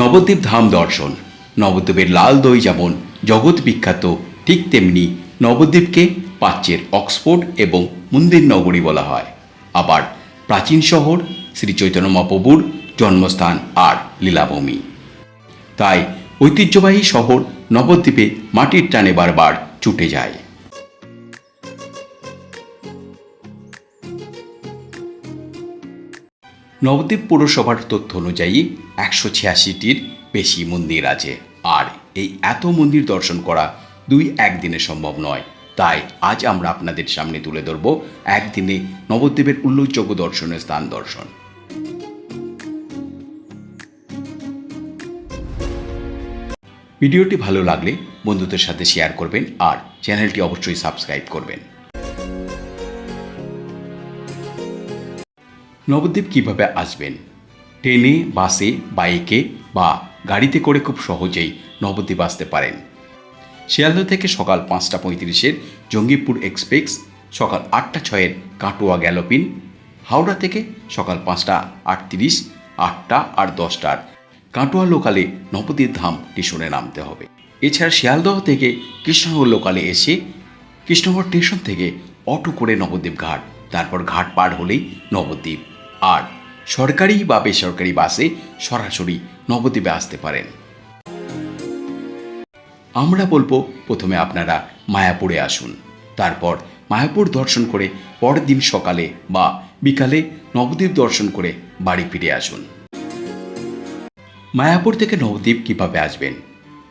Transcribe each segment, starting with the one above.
নবদ্বীপ ধাম দর্শন। নবদ্বীপের লাল দই যেমন জগৎ বিখ্যাত, ঠিক তেমনি নবদ্বীপকে প্রাচ্যের অক্সফোর্ড এবং মন্দির নগরী বলা হয়। আবার প্রাচীন শহর শ্রী চৈতন্য মহাপ্রভুর জন্মস্থান আর লীলাভূমি। তাই ঐতিহ্যবাহী শহর নবদ্বীপে মাটির টানে বারবার ছুটে যায়। নবদ্বীপ পৌরসভার তথ্য অনুযায়ী একশো ছিয়াশিটির বেশি মন্দির আছে। আর এই এত মন্দির দর্শন করা দুই একদিনে সম্ভব নয়। তাই আজ আমরা আপনাদের সামনে তুলে ধরব একদিনে নবদ্বীপের উল্লেখযোগ্য দর্শনের স্থান দর্শন। ভিডিওটি ভালো লাগলে বন্ধুদের সাথে শেয়ার করবেন আর চ্যানেলটি অবশ্যই সাবস্ক্রাইব করবেন। নবদ্বীপ কীভাবে আসবেন? ট্রেনে, বাসে, বাইকে বা গাড়িতে করে খুব সহজেই নবদ্বীপ আসতে পারেন। শিয়ালদহ থেকে সকাল পাঁচটা পঁয়ত্রিশের জঙ্গিপুর এক্সপ্রেস, সকাল আটটা ছয়ের কাটোয়া গ্যালোপিন, হাওড়া থেকে সকাল পাঁচটা আটত্রিশ, আটটা আর দশটার কাটোয়া লোকালে নবদ্বীপ ধাম স্টেশনে নামতে হবে। এছাড়া শিয়ালদহ থেকে কৃষ্ণনগর লোকালে এসে কৃষ্ণনগর স্টেশন থেকে অটো করে নবদ্বীপ ঘাট, তারপর ঘাট পার হলেই নবদ্বীপ। আর সরকারি বা বেসরকারি বাসে সরাসরি নবদ্বীপে আসতে পারেন। আমরা বলব, প্রথমে আপনারা মায়াপুরে আসুন। তারপর মায়াপুর দর্শন করে পরের দিন সকালে বা বিকালে নবদ্বীপ দর্শন করে বাড়ি ফিরে আসুন। মায়াপুর থেকে নবদ্বীপ কীভাবে আসবেন?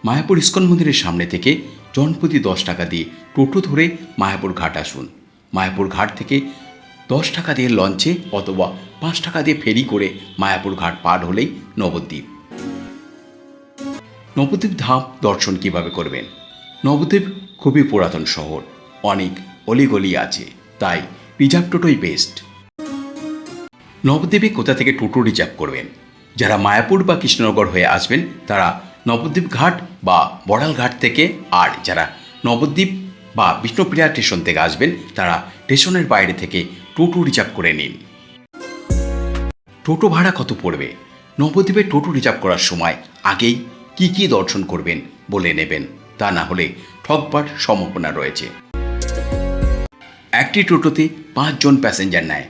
মায়াপুর ইস্কন মন্দিরের সামনে থেকে জনপ্রতি দশ টাকা দিয়ে টোটো ধরে মায়াপুর ঘাট আসুন। মায়াপুর ঘাট থেকে দশ টাকা দিয়ে লঞ্চে অথবা পাঁচ টাকা দিয়ে ফেরি করে মায়াপুর ঘাট পার হলেই নবদ্বীপ। নবদ্বীপ ধাম দর্শন কীভাবে করবেন? নবদ্বীপ খুবই পুরাতন শহর, অনেক অলিগলি আছে, তাই রিজার্ভ টোটোই বেস্ট নবদ্বীপে কোথা থেকে টোটো রিজার্ভ করবেন? যারা মায়াপুর বা কৃষ্ণনগর হয়ে আসবেন, তারা নবদ্বীপ ঘাট বা বড়াল ঘাট থেকে, আর যারা নবদ্বীপ বা বিষ্ণুপ্রিয়া স্টেশন থেকে আসবেন, তারা স্টেশনের বাইরে থেকে টোটো রিজার্ভ করে নিন। টোটো ভাড়া কত পড়বে? নবদ্বীপে টোটো রিজার্ভ করার সময় আগেই কি কি দর্শন করবেন বলে নেবেন, তা না হলে ঠকবার সম্ভাবনা রয়েছে। একটি টোটোতে পাঁচজন প্যাসেঞ্জার নেয়।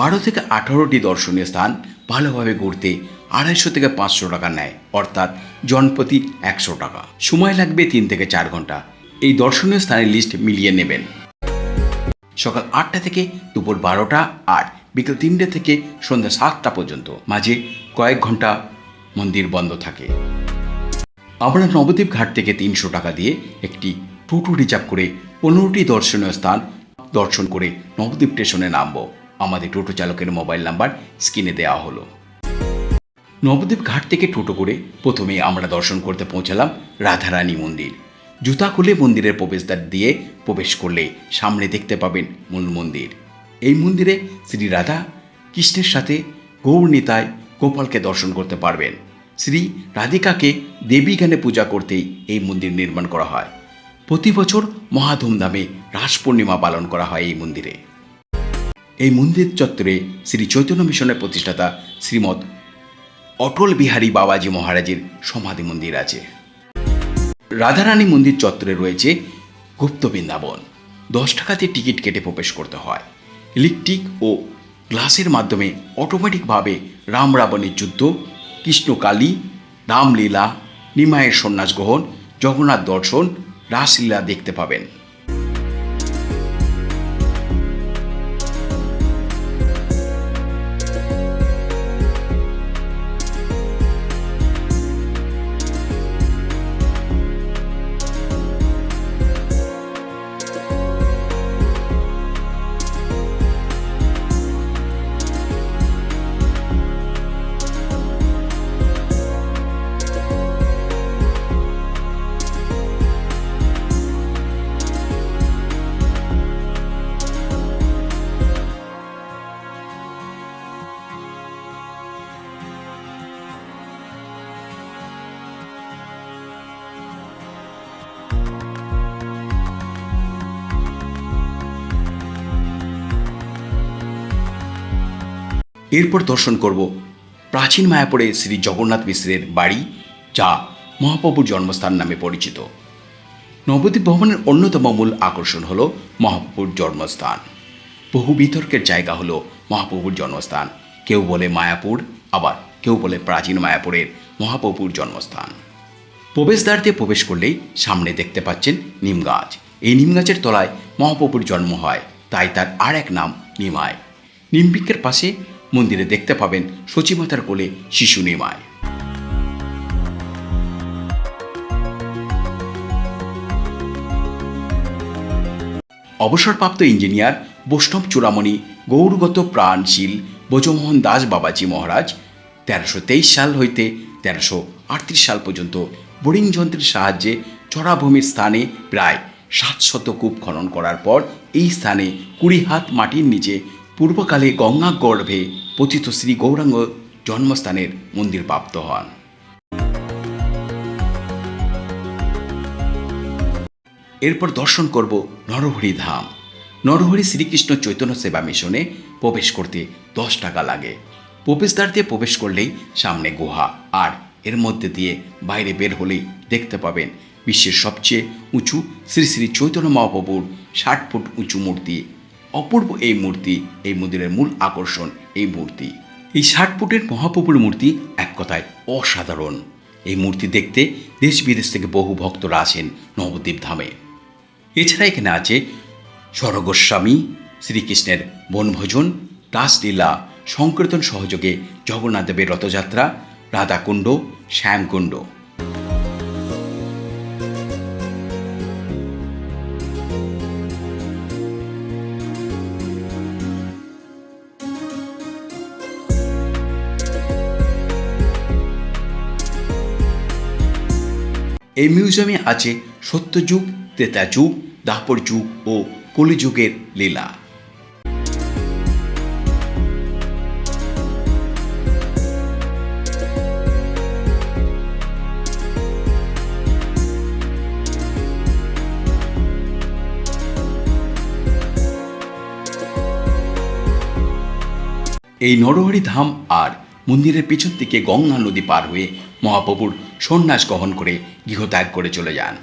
বারো থেকে আঠারোটি দর্শনীয় স্থান ভালোভাবে ঘুরতে আড়াইশো থেকে পাঁচশো টাকা নেয়, অর্থাৎ জনপ্রতি একশো টাকা। সময় লাগবে তিন থেকে চার ঘণ্টা। এই দর্শনীয় স্থানের লিস্ট মিলিয়ে নেবেন। সকাল আটটা থেকে দুপুর বারোটা আর বিকেল তিনটে থেকে সন্ধ্যা সাতটা পর্যন্ত। মাঝে কয়েক ঘণ্টা মন্দির বন্ধ থাকে। আমরা নবদ্বীপ ঘাট থেকে তিনশো টাকা দিয়ে একটি টোটো রিজার্ভ করে পনেরোটি দর্শনীয় স্থান দর্শন করে নবদ্বীপ স্টেশনে নামব। আমাদের টোটো চালকের মোবাইল নাম্বার স্ক্রিনে দেওয়া হলো। নবদ্বীপ ঘাট থেকে টোটো করে প্রথমে আমরা দর্শন করতে পৌঁছালাম রাধারানী মন্দির। জুতা খুলে মন্দিরের প্রবেশদ্বার দিয়ে প্রবেশ করলে সামনে দেখতে পাবেন মূল মন্দির। এই মন্দিরে শ্রী রাধা কৃষ্ণের সাথে গৌর নিতায় গোপালকে দর্শন করতে পারবেন। শ্রী রাধিকাকে দেবী জ্ঞানে পূজা করতেই এই মন্দির নির্মাণ করা হয়। প্রতি বছর মহা ধুমধামে রাস পূর্ণিমা পালন করা হয় এই মন্দিরে। এই মন্দির চত্বরে শ্রী চৈতন্য মিশনের প্রতিষ্ঠাতা শ্রীমৎ অটল বিহারী বাবাজি মহারাজের সমাধি মন্দির আছে। রাধারানী মন্দির চত্বরে রয়েছে গুপ্ত বৃন্দাবন। দশ টাকাতে টিকিট কেটে প্রবেশ করতে হয়। ইলেকট্রিক ও গ্লাসের মাধ্যমে অটোমেটিকভাবে রাম রাবণের যুদ্ধ, কৃষ্ণকালী, রামলীলা নিমায়ের সন্ন্যাস গ্রহণ জগন্নাথ দর্শন, রাসলীলা দেখতে পাবেন। এরপর দর্শন করব প্রাচীন মায়াপুরে শ্রী জগন্নাথ মিশ্রের বাড়ি, যা মহাপ্রভুর জন্মস্থান নামে পরিচিত। নবদ্বীপ ভবনের অন্যতম মূল আকর্ষণ হল মহাপ্রভুর জন্মস্থান। বহু বিতর্কের জায়গা হল মহাপ্রভুর জন্মস্থান। কেউ বলে মায়াপুর, আবার কেউ বলে প্রাচীন মায়াপুরের মহাপ্রভুর জন্মস্থান। প্রবেশদ্বার দিয়ে প্রবেশ করলেই সামনে দেখতে পাচ্ছেন নিম গাছ এই নিম গাছের তলায় মহাপ্রভুর জন্ম হয়, তাই তার আর এক নাম নিমায় নিমবৃক্ষের পাশে মন্দিরে দেখতে পাবেন সচিমাতার কোলে শিশু নিমায় অবসরপ্রাপ্ত ইঞ্জিনিয়ার বৈষ্ণব চূড়ামণি গৌরগত প্রাণশীল ব্রজমোহন দাস বাবাজি মহারাজ তেরোশো তেইশ সাল হইতে তেরোশো আটত্রিশ সাল পর্যন্ত বোরিং যন্ত্রের সাহায্যে চড়াভূমির স্থানে প্রায় সাতশত কূপ খনন করার পর এই স্থানে কুড়ি হাত মাটির নিচে পূর্বকালে গঙ্গা গর্ভে পতিত শ্রী গৌরাঙ্গ জন্মস্থানের মন্দির প্রাপ্ত হন। এরপর দর্শন করব নরহরি ধাম। নরহরি শ্রীকৃষ্ণ চৈতন্য সেবা মিশনে প্রবেশ করতে দশ টাকা লাগে। প্রবেশদ্বার দিয়ে প্রবেশ করলেই সামনে গুহা, আর এর মধ্যে দিয়ে বাইরে বের হলেই দেখতে পাবেন বিশ্বের সবচেয়ে উঁচু শ্রী শ্রী চৈতন্য মহাপ্রভুর ষাট ফুট উঁচু মূর্তি। অপূর্ব এই মূর্তি, এই মন্দিরের মূল আকর্ষণ, এই মূর্তি। এই ষাট ফুটের মহাপ্রভুর মূর্তি এক কথায় অসাধারণ। এই মূর্তি দেখতে দেশ বিদেশ থেকে বহু ভক্তরা আসেন নবদ্বীপ ধামে। এছাড়া এখানে আছে স্বরগোস্বামী শ্রীকৃষ্ণের বনভোজন রাসলীলা সংকীর্তন সহযোগে জগন্নাথ দেবের রথযাত্রা, রাধাকুণ্ড, শ্যামকুণ্ড। এই মিউজিয়ামে আছে সত্যযুগ ত্রেতা যুগ দাপর যুগ ও কলিযুগের লীলা। এই নরহরি ধাম আর মন্দিরের পিছন থেকে গঙ্গা নদী পার হয়ে মহাপ্রভুর সন্ন্যাস গ্রহণ করে গৃহত্যাগ করে চলে যান।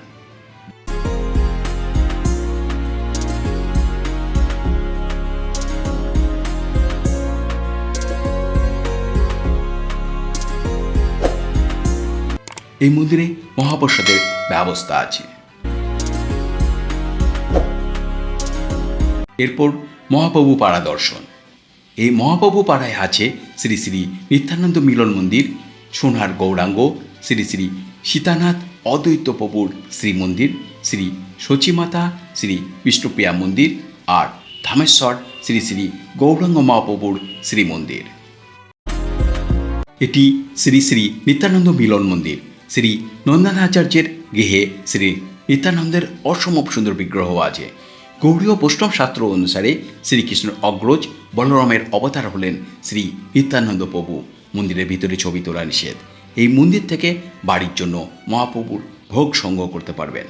এই মন্দিরে মহাপ্রসাদের ব্যবস্থা আছে। এরপর মহাপ্রভু পাড়া দর্শন এই মহাপ্রভু পাড়ায় আছে শ্রী শ্রী নিত্যানন্দ মিলন মন্দির সোনার গৌরাঙ্গ, শ্রী শ্রী সীতানাথ অদ্বৈত প্রভুর শ্রী সচিমাতা শ্রী বিষ্ণুপ্রিয়া মন্দির আর ধামেশ্বর, শ্রী শ্রী গৌরাঙ্গ মহাপ্রভুর শ্রীমন্দির। এটি শ্রী শ্রী নিত্যানন্দ মিলন মন্দির। শ্রী নন্দনাচার্যের গৃহে শ্রী নিত্যানন্দের অসম সুন্দর বিগ্রহ আছে। গৌড়ীয় বৈষ্ণব শাস্ত্র অনুসারে শ্রীকৃষ্ণের অগ্রজ বলরামের অবতার হলেন শ্রী নিত্যানন্দ প্রভু। মন্দিরের ভিতরে ছবি তোলা নিষেধ। এই মন্দির থেকে বাড়ির জন্য মহাপ্রভুর ভোগ সংগ্রহ করতে পারবেন।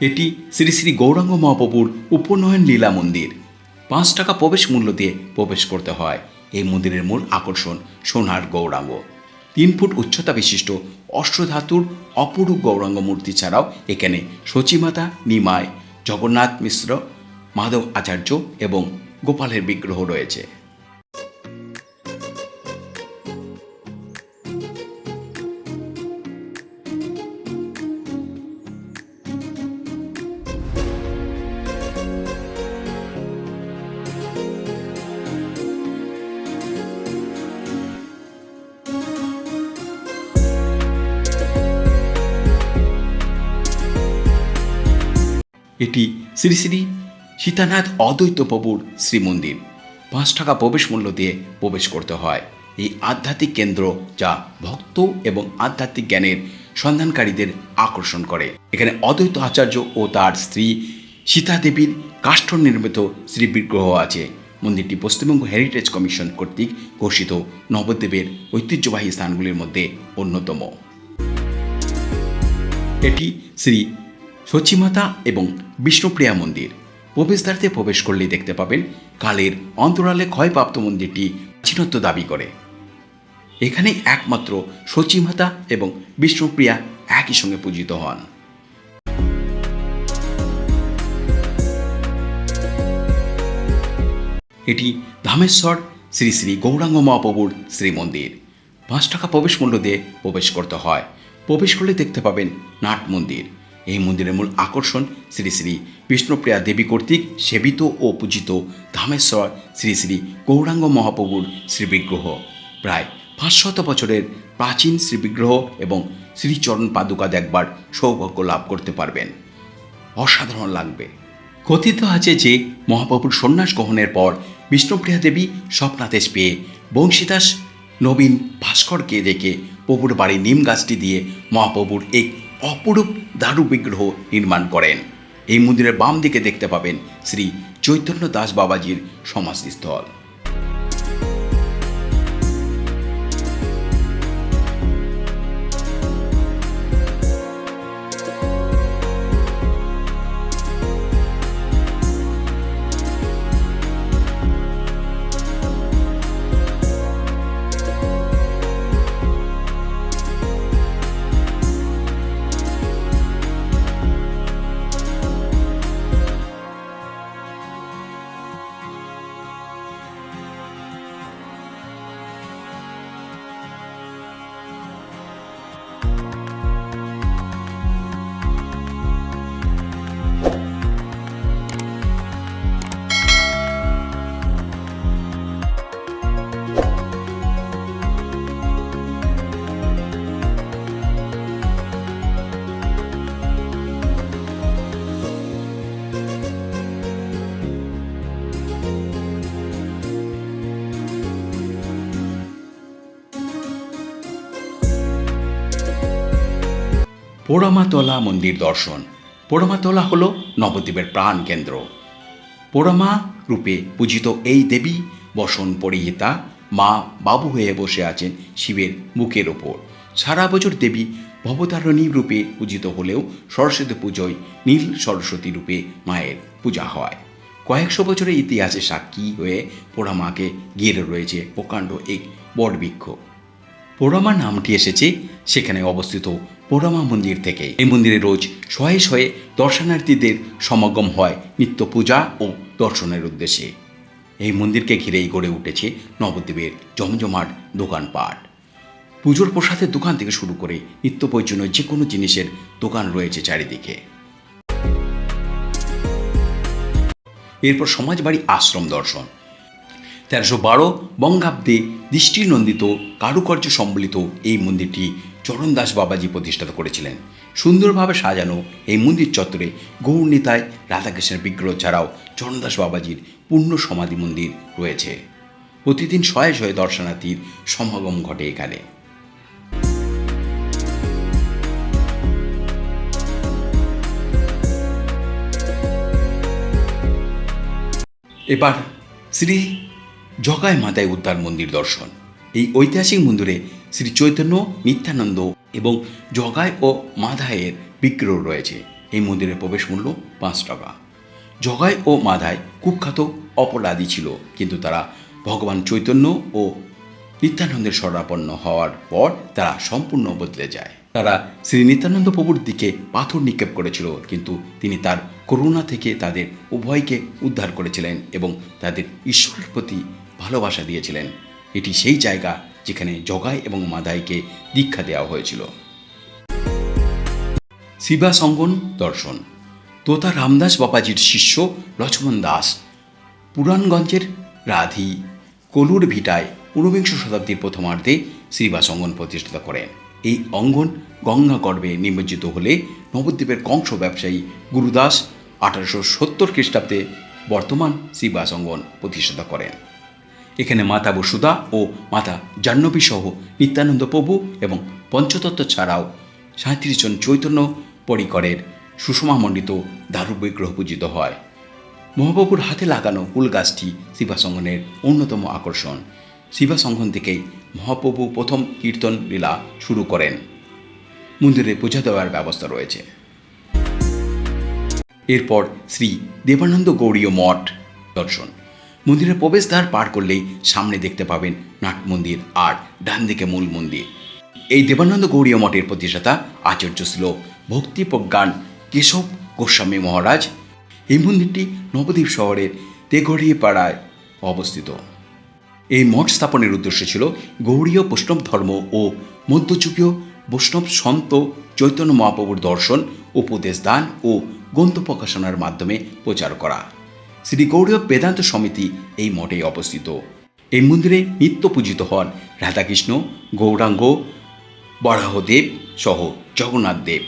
এটি শ্রী শ্রী গৌরাঙ্গ মহাপ্রভুর উপনয়ন লীলা মন্দির। পাঁচ টাকা প্রবেশ মূল্য দিয়ে প্রবেশ করতে হয়। এই মন্দিরের মূল আকর্ষণ সোনার গৌরাঙ্গ। তিন ফুট উচ্চতা বিশিষ্ট অষ্টধাতুর অপরূপ গৌরাঙ্গ মূর্তি ছাড়াও এখানে সচিমাতা নিমায় জগন্নাথ মিশ্র, মাধব আচার্য এবং গোপালের বিগ্রহ রয়েছে। এটি শ্রী শ্রী সীতানাথ অদ্বৈত শ্রীমন্দির। পাঁচ টাকা প্রবেশ মূল্য দিয়ে প্রবেশ করতে হয়। এই আধ্যাত্মিক কেন্দ্র যা ভক্ত এবং আধ্যাত্মিক জ্ঞানের সন্ধানকারীদের আকর্ষণ করে। এখানে অদ্বৈত আচার্য ও তার স্ত্রী সীতা দেবীর কাষ্ঠ নির্মিত শ্রী বিগ্রহ আছে। মন্দিরটি পশ্চিমবঙ্গ হেরিটেজ কমিশন কর্তৃক ঘোষিত নবদ্বীপের ঐতিহ্যবাহী স্থানগুলির মধ্যে অন্যতম। এটি শ্রী সচিমাতা এবং বিষ্ণুপ্রিয়া মন্দির। প্রবেশদ্বারতে প্রবেশ করলেই দেখতে পাবেন কালের অন্তরালে ক্ষয়প্রাপ্ত মন্দিরটি প্রাচীনত্ব দাবি করে। এখানে একমাত্র সচিমাতা এবং বিষ্ণুপ্রিয়া একই সঙ্গে পূজিত হন। এটি ধামেশ্বর শ্রী শ্রী গৌরাঙ্গ মহাপ্রভুর শ্রীমন্দির। পাঁচ টাকা প্রবেশ মূল্য দিয়ে প্রবেশ করতে হয়। প্রবেশ করলে দেখতে পাবেন নাট মন্দির। এই মন্দিরের মূল আকর্ষণ শ্রী শ্রী বিষ্ণুপ্রিয়া দেবী কর্তৃক সেবিত ও পূজিত ধামেশ্বর শ্রী শ্রী গৌরাঙ্গ মহাপ্রভুর শ্রীবিগ্রহ। প্রায় পাঁচশত বছরের প্রাচীন শ্রীবিগ্রহ এবং শ্রীচরণ পাদুকা দেখবার সৌভাগ্য লাভ করতে পারবেন। অসাধারণ লাগবে। কথিত আছে যে মহাপ্রভুর সন্ন্যাস গ্রহণের পর বিষ্ণুপ্রিয়া দেবী স্বপ্নাদেশ পেয়ে বংশীদাস নবীন ভাস্করকে দেখে প্রভুর বাড়ি নিম গাছটি দিয়ে মহাপ্রভুর এক অপরূপ দারু বিগ্রহ নির্মাণ করেন। এই মন্দিরের বাম দিকে দেখতে পাবেন শ্রী চৈতন্য দাস বাবাজির সমাধিস্থল। পোড়ামাতলা মন্দির দর্শন। পোড়ামাতলা হল নবদ্বীপের প্রাণ কেন্দ্র। পোড়ামা রূপে পূজিত এই দেবী বসন পরিহিতা মা বাবু হয়ে বসে আছেন শিবের মুখের ওপর। সারা বছর দেবী ভবতারণী রূপে পূজিত হলেও সরস্বতী পুজোয় নীল সরস্বতী রূপে মায়ের পূজা হয়। কয়েকশো বছরের ইতিহাসে সাক্ষী হয়ে পোড়ামাকে ঘিরে রয়েছে প্রকাণ্ড এক বটবৃক্ষ। পোড়ামা নামটি এসেছে সেখানে অবস্থিত পোড়ামা মন্দির থেকে। এই মন্দিরে রোজ শয়ে শয়ে দর্শনার্থীদের সমাগম হয় নিত্য পূজা ও দর্শনের উদ্দেশ্যে। এই মন্দিরকে ঘিরেই গড়ে উঠেছে নবদ্বীপের জমজমাট দোকানপাট। পুজোর প্রসাদের দোকান থেকে শুরু করে নিত্য প্রয়োজনীয় যে কোনো জিনিসের দোকান রয়েছে চারিদিকে। এরপর সমাজবাড়ি আশ্রম দর্শন। তেরোশো বারো বঙ্গাব্দে দৃষ্টিনন্দিত কারুকার্য সম্বলিত এই মন্দিরটি চরণদাস বাবাজি প্রতিষ্ঠা করেছিলেন। সুন্দরভাবে সাজানো এই মন্দির চত্বরে গৌরনীতায় রাধাকৃষ্ণের বিগ্রহ ছাড়াও চরণদাস বাবাজির পূর্ণ সমাধি মন্দির রয়েছে। প্রতিদিন শয়ে শয়ে দর্শনার্থীর সমাগম ঘটে এখানে। এবার শ্রী জগায় মাতায় উদ্ধার মন্দির দর্শন। এই ঐতিহাসিক মন্দিরে শ্রী চৈতন্য নিত্যানন্দ এবং জগায় ও মাধায়ের বিগ্রহ রয়েছে। এই মন্দিরের প্রবেশ মূল্য পাঁচ টাকা। জগায় ও মাধায় কুখ্যাত অপরাধী ছিল, কিন্তু তারা ভগবান চৈতন্য ও নিত্যানন্দের শরণাপন্ন হওয়ার পর তারা সম্পূর্ণ বদলে যায়। তারা শ্রী নিত্যানন্দ প্রভুর দিকে পাথর নিক্ষেপ করেছিল, কিন্তু তিনি তার করুণা থেকে তাদের উভয়কে উদ্ধার করেছিলেন এবং তাদের ঈশ্বরের প্রতি ভালোবাসা দিয়েছিলেন। এটি সেই জায়গা যেখানে জগাই এবং মাদাইকে দীক্ষা দেওয়া হয়েছিল। শিবা সঙ্গন দর্শন। তোতা রামদাস বাবাজির শিষ্য লক্ষ্মণ দাস। পুরাণগঞ্জের রাধি কলুর ভিটায় ঊনবিংশ শতাব্দীর প্রথমার্ধে শ্রীবাসঙ্গন প্রতিষ্ঠিত করেন। এই অঙ্গন গঙ্গা গর্ভে নিমজ্জিত হলে নবদ্বীপের কংস ব্যবসায়ী গুরুদাস আঠারোশো সত্তর খ্রিস্টাব্দে বর্তমান শ্রীবাসঙ্গন প্রতিষ্ঠা করেন। এখানে মাতা বসুদা ও মাতা জাহ্নবী সহ নিত্যানন্দ প্রভু এবং পঞ্চতত্ত্ব ছাড়াও সাঁত্রিশ জন চৈতন্য পরিকরের সুষমামণ্ডিত দারু বিগ্রহ পূজিত হয়। মহাপ্রভুর হাতে লাগানো ফুল গাছটি শিবাসঙ্গনের অন্যতম আকর্ষণ। শিবাসঙ্গন থেকেই মহাপ্রভু প্রথম কীর্তন লীলা শুরু করেন। মন্দিরে পূজা দেওয়ার ব্যবস্থা রয়েছে। এরপর শ্রী দেবানন্দ গৌড়ীয় মঠ দর্শন। মন্দিরের প্রবেশদ্বার পার করলেই সামনে দেখতে পাবেন নাট মন্দির আর ডান দিকে মূল মন্দির। এই দেবানন্দ গৌরীয় মঠের প্রতিষ্ঠাতা আচার্য ছিল ভক্তি প্রজ্ঞান কেশব গোস্বামী মহারাজ এই মন্দিরটি নবদ্বীপ শহরের তেগড়িয়ে পাড়ায় অবস্থিত। এই মঠ স্থাপনের উদ্দেশ্য ছিল গৌড়ীয় বৈষ্ণব ধর্ম ও মধ্যযুগীয় বৈষ্ণব সন্ত চৈতন্য মহাপ্রভুর দর্শন, উপদেশ দান ও গ্রন্থ প্রকাশনার মাধ্যমে প্রচার করা। শ্রী গৌড়ীয় বেদান্ত সমিতি এই মঠে অবস্থিত। এই মন্দিরে নিত্য পূজিত হন রাধাকৃষ্ণ, গৌরাঙ্গ, বরাহদেব সহ জগন্নাথ দেব।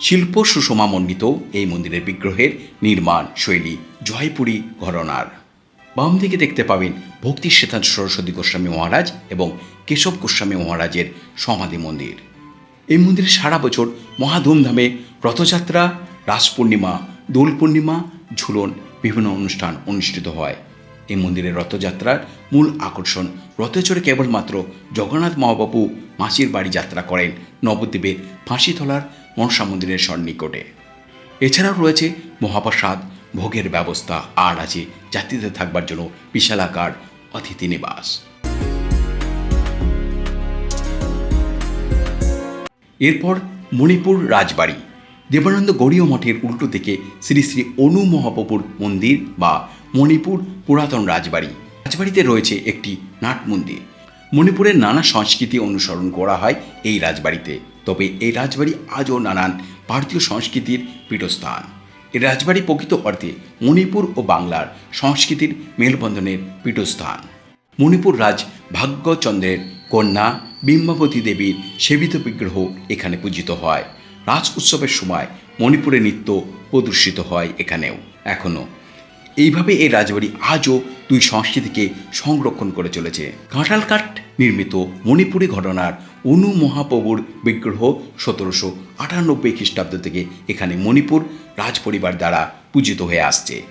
শিল্প সুষমামণ্ডিত এই মন্দিরের বিগ্রহের নির্মাণ শৈলী জয়পুরী ঘরনার। বাম দিকে দেখতে পাবেন ভক্তি শ্বেতান সরস্বতী গোস্বামী মহারাজ এবং কেশব গোস্বামী মহারাজের সমাধি মন্দির। এই মন্দিরে সারা বছর মহাধুমধামে রথযাত্রা, রাস পূর্ণিমা, দোল পূর্ণিমা, ঝুলন বিভিন্ন অনুষ্ঠান অনুষ্ঠিত হয়। এই মন্দিরের রথযাত্রার মূল আকর্ষণ রথে চড়ে কেবলমাত্র জগন্নাথ মহাবাবু মাসির বাড়ি যাত্রা করেন নবদ্বীপের ফাঁসিতলার মনসা মন্দিরের সন্নিকটে। এছাড়াও রয়েছে মহাপ্রসাদ, ভোগের ব্যবস্থা, আর আছে যাত্রীদের থাকবার জন্য বিশালাকার অতিথি নিবাস। এরপর মণিপুর রাজবাড়ি। দেবানন্দ গৌরীয় মঠের উল্টো দিকে শ্রী শ্রী অনু মহাপ্রভুর মন্দির বা মণিপুর পুরাতন রাজবাড়ি। রাজবাড়িতে রয়েছে একটি নাট মন্দির। মণিপুরের নানা সংস্কৃতি অনুসরণ করা হয় এই রাজবাড়িতে। তবে এই রাজবাড়ি আজও নানান ভারতীয় সংস্কৃতির পীঠস্থান। এই রাজবাড়ি প্রকৃত অর্থে মণিপুর ও বাংলার সংস্কৃতির মেলবন্ধনের পীঠস্থান। মণিপুর রাজ ভাগ্যচন্দ্রের কন্যা বিম্বাবতী দেবীর সেবিত বিগ্রহ এখানে পূজিত হয়। রাজ উৎসবের সময় মণিপুরে নৃত্য প্রদর্শিত হয় এখানেও। এখনও এইভাবে এই রাজবাড়ি আজও দুই সংস্কৃতিকে সংরক্ষণ করে চলেছে। কাঁঠাল কাঠ নির্মিত মণিপুরী ঘটনার অনু মহাপ্রভুর বিগ্রহ সতেরোশো আটানব্বই খ্রিস্টাব্দ থেকে এখানে মণিপুর রাজপরিবার দ্বারা পূজিত হয়ে আসছে।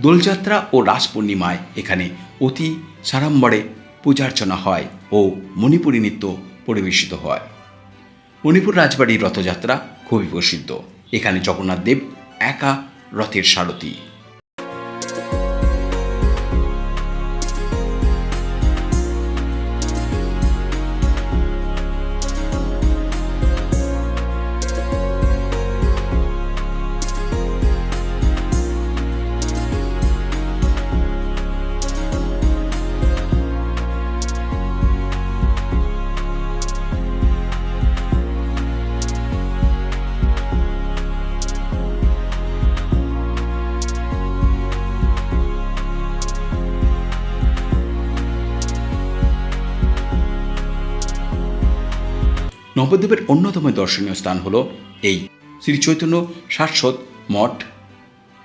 দোলযাত্রা ও রাস পূর্ণিমায় এখানে অতি সাড়ম্বরে পূজার্চনা হয় ও মণিপুরী নৃত্য পরিবেশিত হয়। মণিপুর রাজবাড়ির রথযাত্রা খুবই প্রসিদ্ধ। এখানে জগন্নাথ দেব একা রথের সারথী। নবদ্বীপের অন্যতম দর্শনীয় স্থান হল এই। শ্রী চৈতন্য শাশ্বত মঠ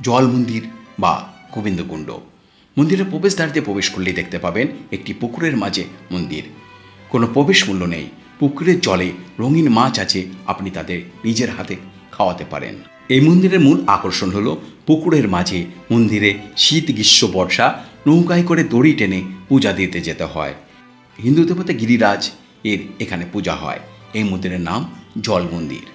জল মন্দির বা গোবিন্দকুণ্ড। মন্দিরের প্রবেশদ্বার দিয়ে প্রবেশ করলেই দেখতে পাবেন একটি পুকুরের মাঝে মন্দির। কোনো প্রবেশ মূল্য নেই। পুকুরের জলে রঙিন মাছ আছে, আপনি তাদের নিজের হাতে খাওয়াতে পারেন। এই মন্দিরের মূল আকর্ষণ হলো পুকুরের মাঝে মন্দিরে শীত, গ্রীষ্ম, বর্ষা নৌকায় করে দড়ি টেনে পূজা দিতে যেতে হয়। হিন্দু দেবতা গিরিরাজ এর এখানে পূজা হয়। এই মন্দিরের নাম জল মন্দির।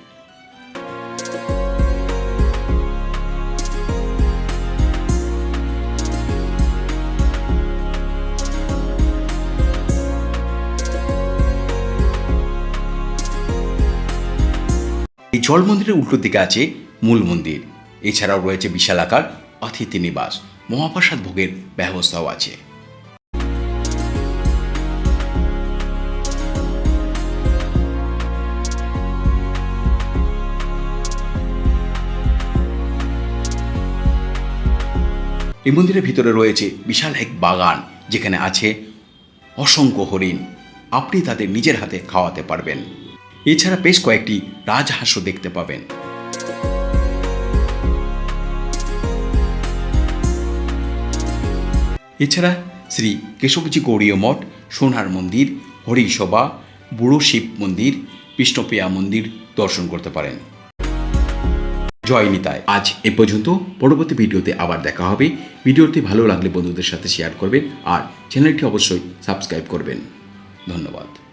এই জল মন্দিরের উল্টো দিকে আছে মূল মন্দির। এছাড়াও রয়েছে বিশালাকার অতিথি নিবাস। মহাপ্রসাদ ভোগের ব্যবস্থাও আছে। এই মন্দিরের ভিতরে রয়েছে বিশাল এক বাগান, যেখানে আছে অসংখ্য হরিণ। আপনি তাদের নিজের হাতে খাওয়াতে পারবেন। এছাড়া বেশ কয়েকটি রাজহাঁসও দেখতে পাবেন। এছাড়া শ্রী কেশবজি গৌরীয় মঠ, সোনার মন্দির হরিসভা বুড়ো শিব মন্দির, বিষ্ণুপ্রিয়া মন্দির দর্শন করতে পারেন। জয় নিতায় আজ এ পর্যন্ত, পরবর্তী ভিডিওতে আবার দেখা হবে। ভিডিওটি ভালো লাগলে বন্ধুদের সাথে শেয়ার করবেন আর চ্যানেলটি অবশ্যই সাবস্ক্রাইব করবেন। ধন্যবাদ।